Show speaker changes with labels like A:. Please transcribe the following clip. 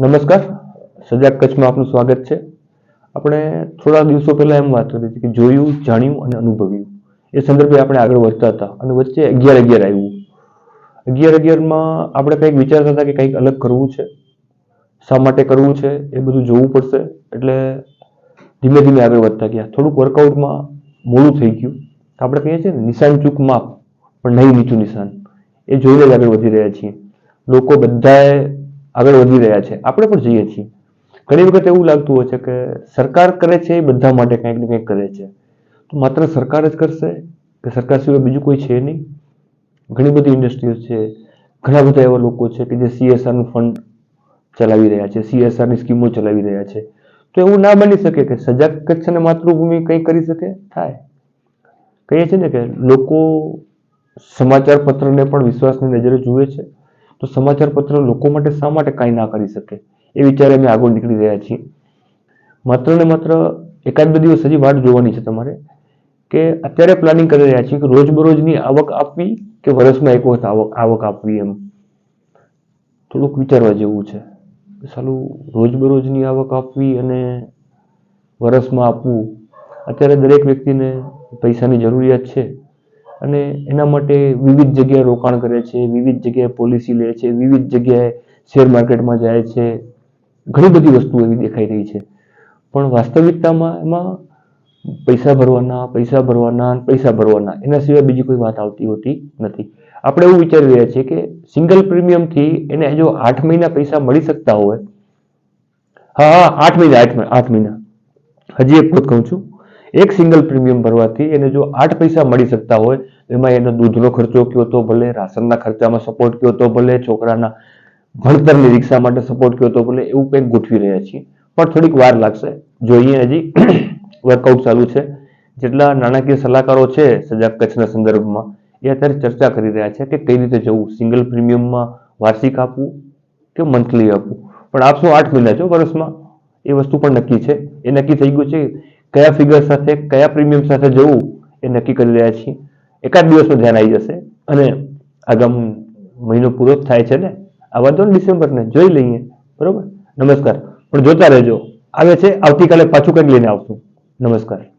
A: નમસ્કાર. સજાગ કચ્છમાં આપનું સ્વાગત છે. આપણે થોડા દિવસો પહેલા એમ વાત કરી હતી કે જોયું, જાણ્યું અને અનુભવ્યું. એ સંદર્ભે આપણે આગળ વધતા હતા અને વચ્ચે અગિયાર અગિયાર આવ્યું. અગિયાર અગિયારમાં આપણે કંઈક વિચારતા હતા કે કંઈક અલગ કરવું છે. શા માટે કરવું છે? એ બધું જોવું પડશે. એટલે ધીમે ધીમે આગળ વધતા ગયા. થોડુંક વર્કઆઉટમાં મોડું થઈ ગયું. આપણે કહીએ છીએ નિશાન ચૂક માપ, પણ નહીં નીચું નિશાન. એ જોઈને જ આગળ વધી રહ્યા છીએ. લોકો બધાએ આગળ વધી રહ્યા છે. આપણે પણ જઈએ છીએ. ઘણી વખત એવું લાગતું હોય છે કે સરકાર કરે છે એ બધા માટે કંઈક ને કંઈક કરે છે. તો માત્ર સરકાર જ કરશે કે સરકાર સિવાય બીજું કોઈ છે નહીં? ઘણી બધી ઇન્ડસ્ટ્રીઝ છે. ઘણા બધા એવા લોકો છે કે જે સીએસઆરનું ફંડ ચલાવી રહ્યા છે. સીએસઆરની સ્કીમો ચલાવી રહ્યા છે. તો એવું ના બની શકે કે સજાગ કચ્છ અને માતૃભૂમિ કંઈ કરી શકે? થાય. કહીએ છીએ ને કે લોકો સમાચાર પત્રને પણ વિશ્વાસની નજરે જુએ છે. તો સમાચાર પત્ર લોકો માટે શા માટે કાંઈ ના કરી શકે? એ વિચારે અમે આગળ નીકળી રહ્યા છીએ. માત્ર ને માત્ર એકાદ બે દિવસ હજી વાટ જોવાની છે તમારે કે અત્યારે પ્લાનિંગ કરી રહ્યા છીએ કે રોજબરોજની આવક આપવી કે વર્ષમાં એક વખત આવક આવક આપવી એમ. થોડુંક વિચારવા જેવું છે. સાલું રોજબરોજની આવક આપવી અને વર્ષમાં આપવું. અત્યારે દરેક વ્યક્તિને પૈસાની જરૂરિયાત છે. અને એના માટે વિવિધ જગ્યાએ રોકાણ કરે છે, વિવિધ જગ્યાએ પોલિસી લે છે, વિવિધ જગ્યાએ શેર માર્કેટમાં જાય છે. ઘણી બધી વસ્તુઓ એવી દેખાઈ રહી છે. પણ વાસ્તવિકતામાં એમાં પૈસા ભરવાના પૈસા ભરવાના પૈસા ભરવાના, એના સિવાય બીજી કોઈ વાત આવતી હોતી નથી. આપણે એવું વિચારી રહ્યા છીએ કે સિંગલ પ્રીમિયમથી એને જો આઠ મહિના પૈસા મળી શકતા હોય, હા હા, આઠ મહિના આઠ મહિના આઠ મહિના. હજી એક વખત કહું છું. એક સિંગલ પ્રીમિયમ ભરવાથી એને જો આઠ પૈસા મળી શકતા હોય, એમાં એનો દૂધનો ખર્ચો કયો તો ભલે રાશનના ખર્ચામાં સપોર્ટ કયો તો ભલે છોકરાના ભણતરની રિક્ષા માટે સપોર્ટ કયો તો ભલે એવું કંઈક ગોઠવી રહ્યા છીએ. પણ થોડીક વાર લાગશે. જોઈએ હજી વર્કઆઉટ ચાલુ છે. જેટલા નાણાકીય સલાહકારો છે સજાગ કચ્છના સંદર્ભમાં, એ અત્યારે ચર્ચા કરી રહ્યા છે કે કઈ રીતે જવું. સિંગલ પ્રીમિયમમાં વાર્ષિક આપવું કે મંથલી આપવું? પણ આપશો આઠ મહિના છો વર્ષમાં? એ વસ્તુ પણ નક્કી છે. એ નક્કી થઈ ગયું છે કયા ફિગર સાથે, કયા પ્રીમિયમ સાથે જવું એ નક્કી કરી રહ્યા છીએ. એકાદ દિવસમાં ધ્યાન આવી જશે અને આગામ મહિનો પૂરો થાય છે ને આવા તો ડિસેમ્બરને જોઈ લઈએ. બરોબર? નમસ્કાર. પણ જોતા રહેજો. આવે છે, આવતીકાલે પાછું કંઈક લઈને આવશું. નમસ્કાર.